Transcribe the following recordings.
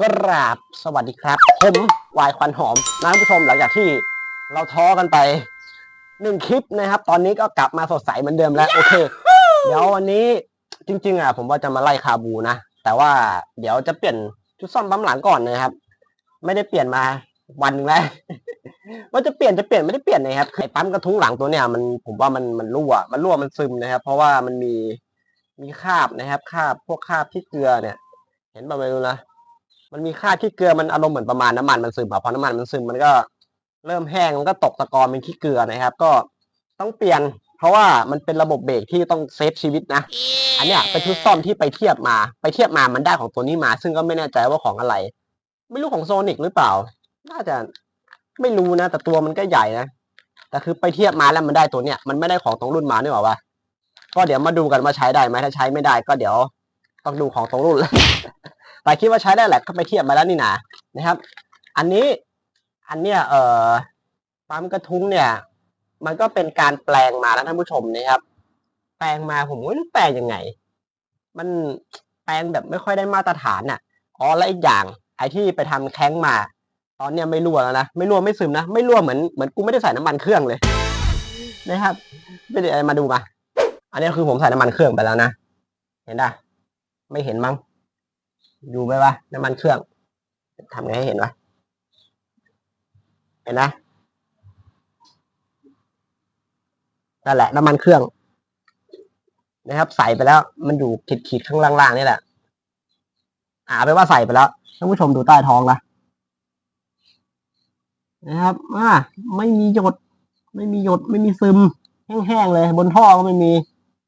กราบสวัสดีครับ ผมวายควันหอมนะท่านผู้ชมหลังจากที่เราท้อกันไปหนึ่งคลิปนะครับ ตอนนี้ก็กลับมาสดใสเหมือนเดิมแล้วโอเค เดี๋ยววันนี้จริง ๆ อะ ผมว่าจะมาไล่คาบูนะ แต่ว่าเดี๋ยวจะเปลี่ยนชุดซ่อมปั๊มหลังก่อนนะครับ ไม่ได้เปลี่ยนมาวันหนึงแล้วว่าจะเปลี่ยนจะเปลี่ยนไม่ได้เปลี่ยนนะครับไอ้ปั๊มกระทุ้งหลังตัวเนี้ยมันผมว่ามันมันรั่ว มันรั่วมันซึมนะครับ เพราะว่ามันมีมีคราบนะครับคราบพวกคราบที่เกลือเนี่ย เห็นป่ะไม่รู้นะ มันมีค่าขี้เกลือมันอารมณ์เหมือนประมาณน้ำมันมันซึมอะพอน้ำมันมันซึมมันก็เริ่มแห้งมันก็ตกตะกอนเป็นขี้เกลือนะครับ ก็ต้องเปลี่ยน เพราะว่ามันเป็นระบบเบรกที่ต้องเซฟชีวิตนะ อันเนี้ยเป็นชุดซ่อมที่ไปเทียบมา ไปเทียบมามันได้ของตัวนี้มา ซึ่งก็ไม่แน่ใจว่าของอะไร ไม่รู้ของโซนิกหรือเปล่า น่าจะไม่รู้นะ แต่ตัวมันก็ใหญ่นะ แต่คือไปเทียบมาแล้วมันได้ตัวเนี้ย มันไม่ได้ของตรงรุ่นมานี่หรอวะ ก็เดี๋ยวมาดูกันว่าใช้ได้ไหมถ้าใช้ไม่ได้ก็เดี๋ยวต้องดูของตรงรุ่นแต่คิดว่าใช้ได้แหละก็ไปเทียบมาแล้วนี่นะนะครับ อันนี้อันเนี้ยเอ่อปั๊มกระทุ้งเนี่ย มันก็เป็นการแปลงมานะท่านผู้ชมนะครับ แปลงมาผมไม่รู้แปลงยังไง มันแปลงแบบไม่ค่อยได้มาตรฐานน่ะอ๋อและอีกอย่าง ไอ้ที่ไปทำแข้งมา ตอนเนี้ยไม่รั่วแล้วนะไม่รั่วไม่ซึมนะไม่รั่วเหมือนเหมือนกูไม่ได้ใส่น้ำมันเครื่องเลยนะครับไม่ได้มาดูมา อันนี้คือผมใส่น้ำมันเครื่องไปแล้วนะ เห็นปะไม่เห็นมั้ง ดูไหมวะน้ำมันเครื่องทำไงให้เห็นวะเห็นนะนั่นแหละน้ำมันเครื่อง นะครับ ใส่ไปแล้ว มันอยู่ขีดๆข้างล่างๆนี่แหละอ่าไปนว่าใส่ไปแล้วท่านผู้ชมดูใต้ท้องนะนะครับอ่าไม่มีหยด ไม่มีหยด ไม่มีซึม แห้งๆเลย บนท่อก็ไม่มี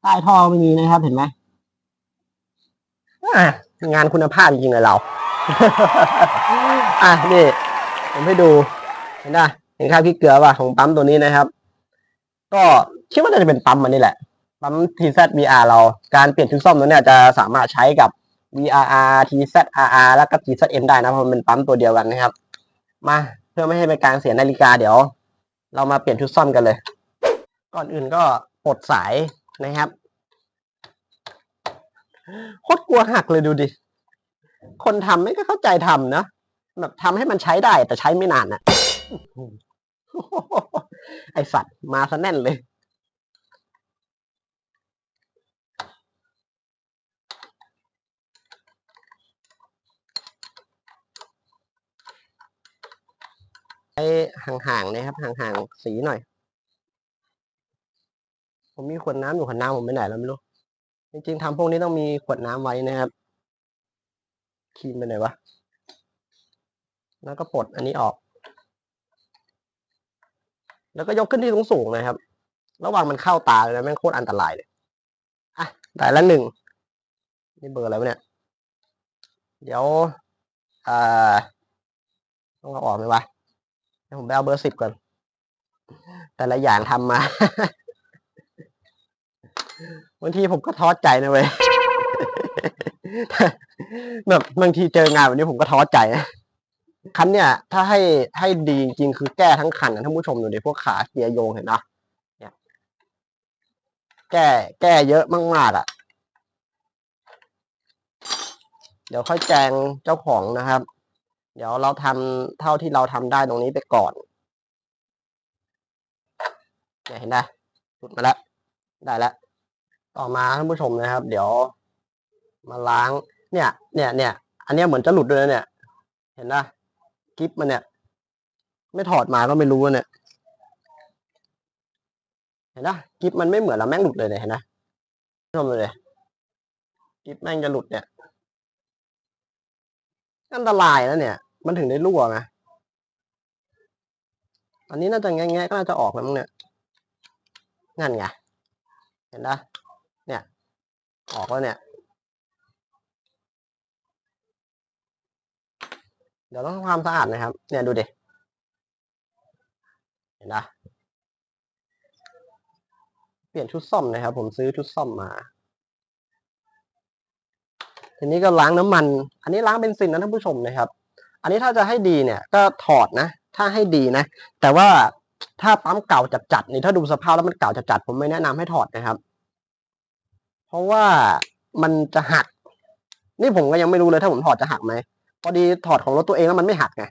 ใต้ท่อก็ไม่มีนะครับ เห็นไหมอ่า งานคุณภาพจริงๆเลยเรา อะนี่ ผมให้ดูเห็นไหมเห็นค่าพริกเกลือป่ะของปั๊มตัวนี้นะครับ ก็คิดว่าน่าจะเป็นปั๊มมันนี่แหละ ปั๊ม TZVR เราการเปลี่ยนชุดซ่อมตัวเนี้ยจะสามารถใช้กับ VRR TZRR แล้วก็ TZM ได้นะเพราะมันเป็นปั๊มตัวเดียวกันนะครับ มาเพื่อไม่ให้เป็นการเสียนาฬิกาเดี๋ยว เรามาเปลี่ยนชุดซ่อมกันเลย ก่อนอื่นก็ปลดสายนะครับ โคตรกลัวหักเลยดูดิ คนทำไม่ก็เข้าใจทำนะแบบทำให้มันใช้ได้แต่ใช้ไม่นานนะไอสัตว์มาซะแน่นเลยไปห่างๆนะครับ ห่างๆ สีหน่อย ผมมีขวดน้ำอยู่ขวดน้ำผมไปไหนแล้วไม่รู้ จริงๆทำพวกนี้ต้องมีขวดน้ำไว้นะครับครีมไปไหนวะ แล้วก็ปลดอันนี้ออก แล้วก็ยกขึ้นที่สูงๆนะครับ ระหว่างมันเข้าตาเลยนะแม่งโคตรอันตรายเลย อะได้ละหนึ่ง นี่เบอร์อะไรวะเนี่ย เดี๋ยว อ่า ต้องเอาออกไหมวะเดี๋ยวผมไปเอาเบอร์สิบก่อน แต่ละอย่างทำมา บางทีผมก็ท้อใจนะเว้ยแบบบางทีเจองานแบบนี้ผมก็ท้อใจนะคันเนี่ย ถ้าให้ให้ดีจริงๆคือแก้ทั้งคันนะท่านผู้ชมดูดิพวกขาเกียร์โยงเห็นปะเนี่ย แก้แก้เยอะมากๆอะ เดี๋ยวค่อยแจ้งเจ้าของนะครับ เดี๋ยวเราทำเท่าที่เราทำได้ตรงนี้ไปก่อนเนี่ยเห็นไหมหลุดมาแล้ว ได้แล้ว ต่อมาท่านผู้ชมนะครับ เดี๋ยวมาล้าง เนี่ย เนี่ยเนี่ยอันนี้เหมือนจะหลุดด้วยนะเนี่ย เห็นนะกิฟมันเนี่ย ไม่ถอดมาก็ไม่รู้เนี่ย เห็นนะกิฟมันไม่เหมือนแล้วแม่งหลุดเลยเนี่ยเห็นนะท่านผู้ชมเลยกิฟแม่งจะหลุดเนี่ยอันตรายนะเนี่ย มันถึงได้รั่วไงอันนี้น่าจะแง่ๆก็น่าจะออกแล้วมั้งเนี่ย นั่นไง เห็นปะ ออกแล้วเนี่ย เดี๋ยวต้องทำความสะอาดนะครับ เนี่ยดูดิ เห็นปะเปลี่ยนชุดซ่อมนะครับ ผมซื้อชุดซ่อมมา ทีนี้ก็ล้างน้ำมัน อันนี้ล้างเบนซินนะท่านผู้ชมนะครับ อันนี้ถ้าจะให้ดีเนี่ย ก็ถอดนะ ถ้าให้ดีนะ แต่ว่าถ้าปั๊มเก่าจัดๆนี่ถ้าดูสภาพแล้วมันเก่าจัดๆผมไม่แนะนำให้ถอดนะครับ เพราะว่ามันจะหัก นี่ผมก็ยังไม่รู้เลยถ้าผมถอดจะหักไหมพอดีถอดของรถตัวเองแล้วมันไม่หักไง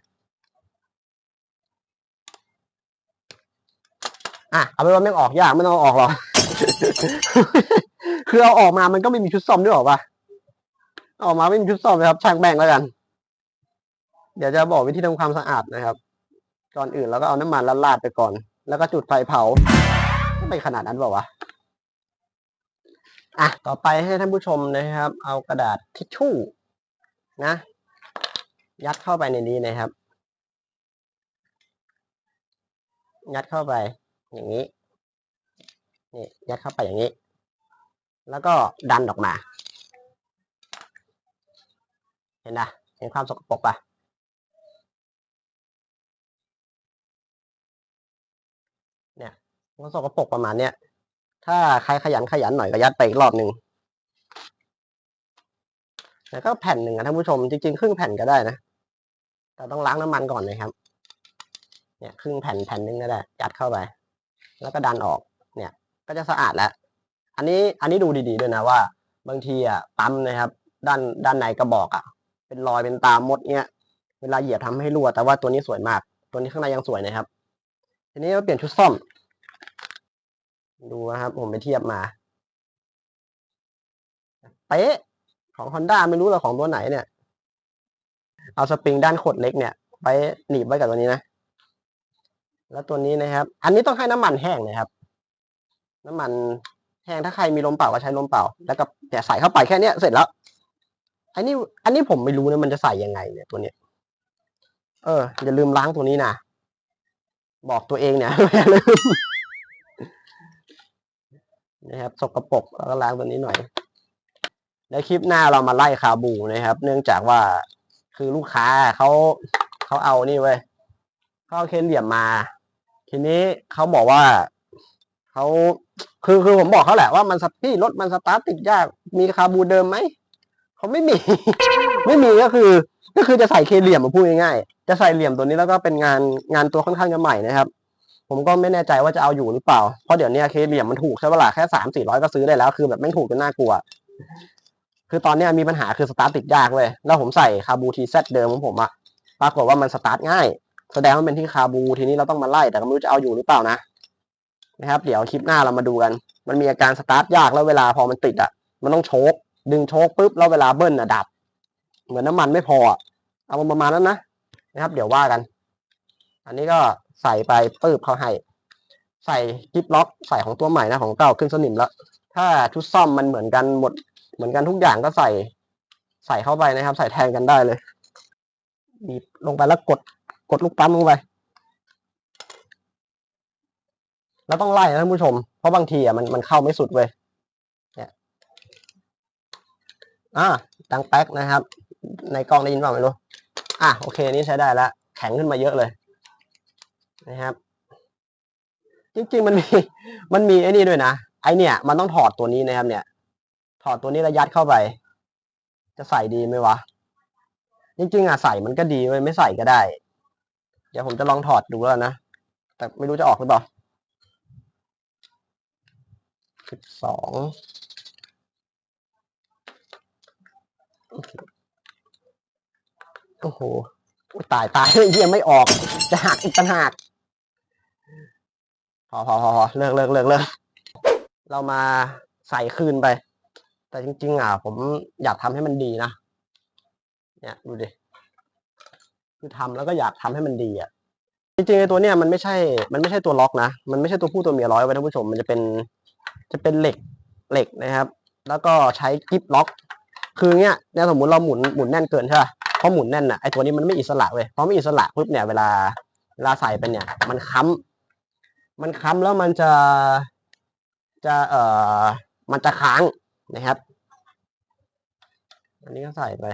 อะเอาไปว่าไม่งออกยากไม่ต้องเอาออกหรอกคือเอาออกมามันก็ไม่มีชุดซ่อมด้วยหรอปะออกมาไม่มีชุดซ่อมนะครับช่างแม่งแล้วกัน เดี๋ยวจะบอกวิธีทำความสะอาดนะครับ ก่อนอื่นเราก็เอาน้ำมันลาดไปก่อน แล้วก็จุดไฟเผาไม่ขนาดนั้นเปล่าวะ อะต่อไปให้ท่านผู้ชมนะครับ เอากระดาษทิชชู่นะ ยัดเข้าไปในนี้นะครับ ยัดเข้าไปอย่างนี้นี่ยัดเข้าไปอย่างนี้ แล้วก็ดันออกมา เห็นนะเห็นความสกปรกปะเนี่ยมันสกปรกประมาณเนี้ย ถ้าใครขยันขยันหน่อยก็ยัดไปอีกรอบหนึ่งแล้วก็แผ่นหนึ่งอะท่านผู้ชมจริงๆครึ่งแผ่นก็ได้นะแต่ต้องล้างน้ำมันก่อนนะครับ เนี่ยครึ่งแผ่นแผ่นหนึงก็ได้ยัดเข้าไป แล้วก็ดันออก เนี่ย ก็จะสะอาดแล้ว อันนี้อันนี้ดูดีๆด้วยนะว่า บางทีอะปั๊มนะครับ ด้านด้านในกระบอกอะ เป็นรอยเป็นตามมดเนี้ยเวลาเหยียบทำให้รั่วแต่ว่าตัวนี้สวยมาก ตัวนี้ข้างในยังสวยนะครับ ทีนี้เราเปลี่ยนชุดซ่อม ดูนะครับ ผมไปเทียบมาเป๊ะของ Honda ไม่รู้หรอกของตัวไหนเนี่ย เอาสปริงด้านขดเล็กเนี่ย ไปหนีบไว้กับตัวนี้นะ แล้วตัวนี้นะครับ อันนี้ต้องให้น้ำมันแห้งนะครับ น้ำมันแห้งถ้าใครมีลมเป่าก็ใช้ลมเป่า แล้วก็แต่ใส่เข้าไปแค่เนี้ยเสร็จแล้วอันนี้ อันนี้ผมไม่รู้นะมันจะใส่ยังไงเนี่ยตัวเนี้ย เอออย่าลืมล้างตัวนี้นะบอกตัวเองเนี่ยอย่าลืม นะครับสกปรกแล้วก็ล้างตัวนี้หน่อยในคลิปหน้าเรามาไล่คาบูนะครับ เนื่องจากว่าคือลูกค้าเขาเขาเอานี่เว้ยเขาเอาเคนเหลี่ยมมา ทีนี้เขาบอกว่าเขาคือคือผมบอกเขาแหละว่ามันสพี่รถมันสตาร์ทติดยากมีคาบูเดิมไหมเขาไม่มี ไม่มีก็คือ ก็คือจะใส่เคเหลี่ยมมาพูดง่ายๆจะใส่เหลี่ยมตัวนี้แล้วก็เป็นงานงานตัวค่อนข้างจะใหม่นะครับ ผมก็ไม่แน่ใจว่าจะเอาอยู่หรือเปล่า เพราะเดี๋ยวนี้เคเหลี่ยมมันถูกใช่ปะล่ะแค่สามสี่ร้อยก็ซื้อได้แล้ว คือแบบไม่งถูกจนน่ากลัว คือตอนเนี้ยมีปัญหาคือสตาร์ทติดยากเลยแล้วผมใส่คาบูทีเซตเดิมของผมอะปรากฏว่ามันสตาร์ทง่าย แสดงว่าเป็นที่คาบูทีนี้เราต้องมาไล่ แต่ก็ไม่รู้จะเอาอยู่หรือเปล่านะ นะครับ เดี๋ยวคลิปหน้าเรามาดูกัน มันมีอาการสตาร์ทยากแล้วเวลาพอมันติดอะมันต้องโชกดึงโชกปุ๊บแล้วเวลาเบิ้ลอะดับ เหมือนน้ำมันไม่พอ เอาประมาณนั้นนะนะครับ เดี๋ยวว่ากัน อันนี้ก็ ใส่ไปปืบเขาให้ ใส่กิฟล็อกใส่ของตัวใหม่นะของเก่าขึ้นสนิมแล้ว ถ้าชุดซ่อมมันเหมือนกันหมด เหมือนกันทุกอย่างก็ใส่ ใส่เข้าไปนะครับ ใส่แทนกันได้เลยบีบลงไปแล้วกดกดลูกปั๊มลงไป แล้วต้องไล่นะท่านผู้ชม เพราะบางทีอะมันมันเข้าไม่สุดเว้ยเนี่ยอ่าดังแป๊กนะครับ ในกล้องได้ยินเปล่าไม่รู้อะโอเค นี่ใช้ได้แล้ว แข็งขึ้นมาเยอะเลย นะครับ จริงๆมันมีมันมีไอ้นี่ด้วยนะไอเนี่ย มันต้องถอดตัวนี้นะครับ เนี่ย ถอดตัวนี้แล้วยัดเข้าไป จะใส่ดีไหมวะ จริงๆอะใส่มันก็ดีเว้ยไม่ใส่ก็ได้ เดี๋ยวผมจะลองถอดดูแล้วนะ แต่ไม่รู้จะออกหรือเปล่าสิบสองโอ้โหตายตายเฮียไม่ออก จะหักอีกต่างหาก พอพอพอพอเลิกเลิกเลิกเลิกเรามาใส่คืนไป แต่จริง ๆ อะ ผมอยากทำให้มันดีนะเนี่ยดูดิคือทำแล้วก็อยากทำให้มันดีอะจริงๆไอ้ตัวเนี้ยมันไม่ใช่ มันไม่ใช่ตัวล็อกนะมันไม่ใช่ตัวผู้ตัวเมียร้อยไว้ท่านผู้ชม มันจะเป็นจะเป็นเหล็กเหล็กนะครับ แล้วก็ใช้กิฟล็อก คือเนี้ยเนี่ยสมมติเราหมุนหมุนแน่นเกินใช่ป่ะพอหมุนแน่นอะไอ้ตัวนี้มันไม่อิสระเว้ยพอไม่อิสระปุ๊บเนี่ยเวลาเวลาใส่ไปเนี่ย มันค้ำ มันค้ำแล้วมันจะจะเอ่อมันจะค้างนะครับ อันนี้ก็ใส่ไป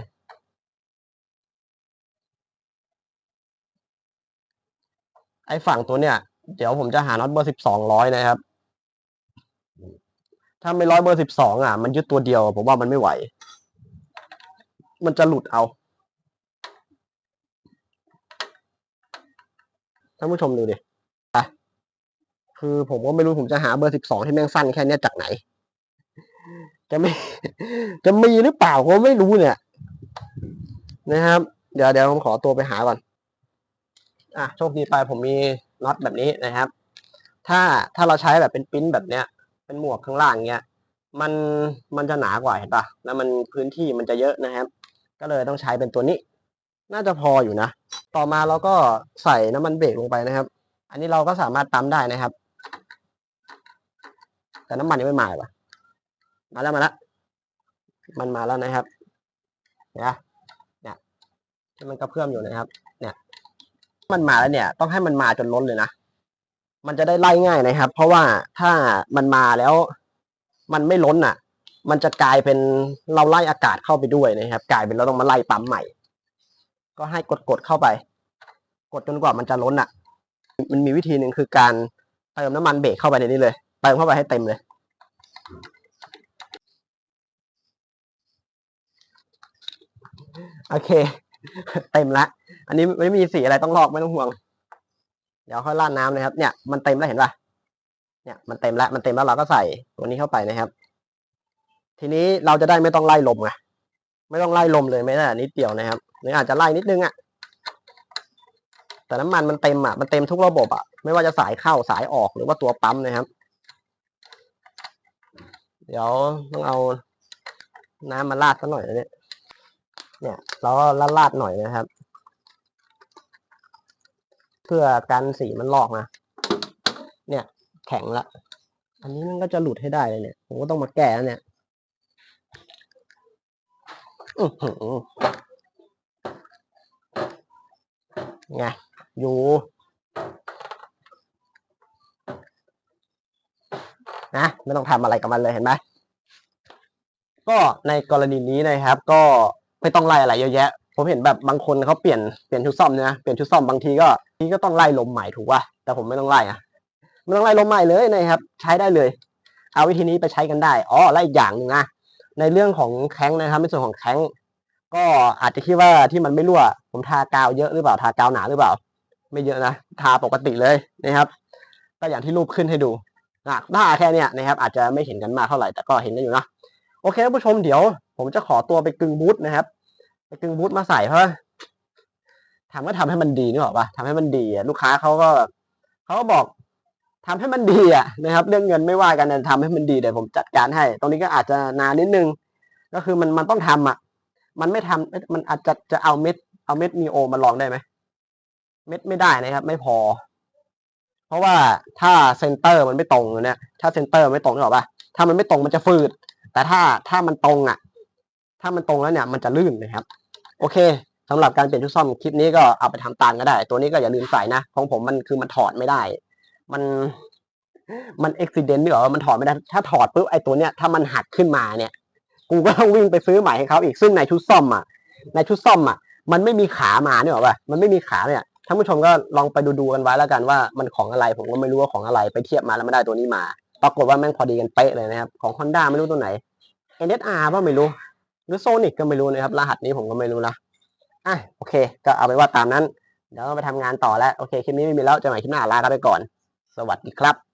ไอ้ฝั่งตัวเนี่ย เดี๋ยวผมจะหาน็อตเบอร์สิบสองร้อยนะครับ ถ้าไม่ร้อยเบอร์สิบสองอะ มันยึดตัวเดียว ผมว่ามันไม่ไหว มันจะหลุดเอา ท่านผู้ชมดูดิ คือผมก็ไม่รู้ผมจะหาเบอร์สิบสองที่แม่งสั้นแค่เนี้ยจากไหน จะไม่ จะมีหรือเปล่าก็ไม่รู้เนี่ย นะครับ เดี๋ยวเดี๋ยวผมขอตัวไปหาก่อน อะโชคดีไปผมมีน็อตแบบนี้นะครับ ถ้าถ้าเราใช้แบบเป็นปิ้นแบบเนี้ย เป็นหมวกข้างล่างเนี้ย มันมันจะหนากว่าเห็นปะแล้วมันพื้นที่มันจะเยอะนะครับ ก็เลยต้องใช้เป็นตัวนี้ น่าจะพออยู่นะ ต่อมาเราก็ใส่น้ำมันเบรกลงไปนะครับ อันนี้เราก็สามารถปั๊มได้นะครับ แต่น้ำมันยังไม่มาเลยวะมาแล้วมาแล้วมันมาแล้วนะครับเนี่ยเนี่ยที่มันกระเพื่อมอยู่นะครับ เนี่ยมันมาแล้วเนี่ย ต้องให้มันมาจนล้นเลยนะมันจะได้ไล่ง่ายนะครับ เพราะว่าถ้ามันมาแล้วมันไม่ล้นอะ มันจะกลายเป็นเราไล่อากาศเข้าไปด้วยนะครับ กลายเป็นเราต้องมาไล่ปั๊มใหม่ ก็ให้กดๆเข้าไป กดจนกว่ามันจะล้นอะ มันมีวิธีหนึ่งคือการเติมน้ำมันเบรกเข้าไปในนี้เลย เติมเข้าไปให้เต็มเลย โอเค เต็มละ อันนี้ไม่มีสีอะไรต้องลอกไม่ต้องห่วง เดี๋ยวค่อยราดน้ำนะครับ เนี่ยมันเต็มแล้วเห็นป่ะเนี่ยมันเต็มแล้วมันเต็มแล้วเราก็ใส่ตัวนี้เข้าไปนะครับ ทีนี้เราจะได้ไม่ต้องไล่ลมไงไม่ต้องไล่ลมเลยไม่ได้นิดเดียวนะครับหรืออาจจะไล่นิดนึงอะแต่น้ำมันมันเต็มอะมันเต็มทุกระบบอะไม่ว่าจะสายเข้าสายออกหรือว่าตัวปั๊มนะครับ เดี๋ยวต้องเอาน้ำมาราดสักหน่อยนะเนี่ย เนี่ย เราก็ลาดหน่อยนะครับ เพื่อกันสีมันลอกนะ เนี่ย แข็งละ อันนี้มันก็จะหลุดให้ได้เลยเนี่ย ผมก็ต้องมาแก้แล้วเนี่ยอือหือไงอยู่ นะไม่ต้องทำอะไรกับมันเลยเห็นไหมก็ในกรณีนี้นะครับ ก็ไม่ต้องไล่อะไรเยอะแยะ ผมเห็นแบบบางคนเขาเปลี่ยนเปลี่ยนชุดซ่อมเนี่ยนะเปลี่ยนชุดซ่อมบางทีก็ทีก็ต้องไล่ลมใหม่ถูกป่ะแต่ผมไม่ต้องไล่อะไม่ต้องไล่ลมใหม่เลยนะครับ ใช้ได้เลย เอาวิธีนี้ไปใช้กันได้อ๋อและอีกอย่างหนึ่งนะในเรื่องของแข้งนะครับในส่วนของแข้งก็อาจจะคิดว่าที่มันไม่รั่ว ผมทากาวเยอะหรือเปล่าทากาวหนาหรือเปล่า ไม่เยอะนะทาปกติเลยนะครับก็อย่างที่รูปขึ้นให้ดู หน้าแค่เนี้ยนะครับอาจจะไม่เห็นกันมากเท่าไหร่แต่ก็เห็นกันอยู่นะโอเคท่านผู้ชมเดี๋ยว ผมจะขอตัวไปกึงบูทนะครับ ไปกึงบูทมาใส่เพราะถามว่าทำให้มันดีนึกออกปะทำให้มันดีลูกค้าเขาก็เขาก็บอกทำให้มันดีอะนะครับ เรื่องเงินไม่ว่ากันแต่ทำให้มันดีเดี๋ยวผมจัดการให้ ตรงนี้ก็อาจจะนานนิดนึง ก็คือมันมันต้องทำอะ มันไม่ทำเอ๊ะมันอาจจะจะเอาเม็ด เอาเม็ดมีโอมาลองได้ไหมเม็ดไม่ได้นะครับ ไม่พอ ราะว่าถ้าเซนเตอร์มันไม่ตรงเนี่ยถ้าเซนเตอร์ไม่ตรงนึกออกปะถ้ามันไม่ตรงมันจะฝืด แต่ถ้าถ้ามันตรงอะ ถ้ามันตรงแล้วเนี่ยมันจะลื่นนะครับ โอเคสำหรับการเปลี่ยนชุดซ่อมคลิปนี้ก็เอาไปทำตามก็ได้ ตัวนี้ก็อย่าลืมใส่นะของผมมันคือมันถอดไม่ได้ มันมันอุบิเหตุนี่หรอมันถอดไม่ได้ถ้าถอดปุ๊บไอ้ตัวเนี้ยถ้ามันหักขึ้นมาเนี่ย กูก็ต้องวิ่งไปซื้อใหม่ให้เขาอีกซึ่งในชุดซ่อมอะในชุดซ่อมอะมันไม่มีขามาเนี่ยหรอปะมันไม่มีขาเนี่ย ท่านผู้ชมก็ลองไปดูดูๆกันไว้แล้วกันว่ามันของอะไรผมก็ไม่รู้ว่าของอะไรไปเทียบมาแล้วไม่ได้ตัวนี้มา ปรากฏว่าแม่งพอดีกันเป๊ะเลยนะครับ ของ Honda ไม่รู้ตัวไหน NSR ว่าไม่รู้ หรือโซนิกก็ไม่รู้นะครับ รหัสนี้ผมก็ไม่รู้นะอะโอเค ก็เอาไปนว่าตามนั้น เดี๋ยวไปทำงานต่อแล้ว โอเคคลิปนี้ไม่มีแล้วจะใหม่คลิปหน้าลากันไปก่อน สวัสดีครับ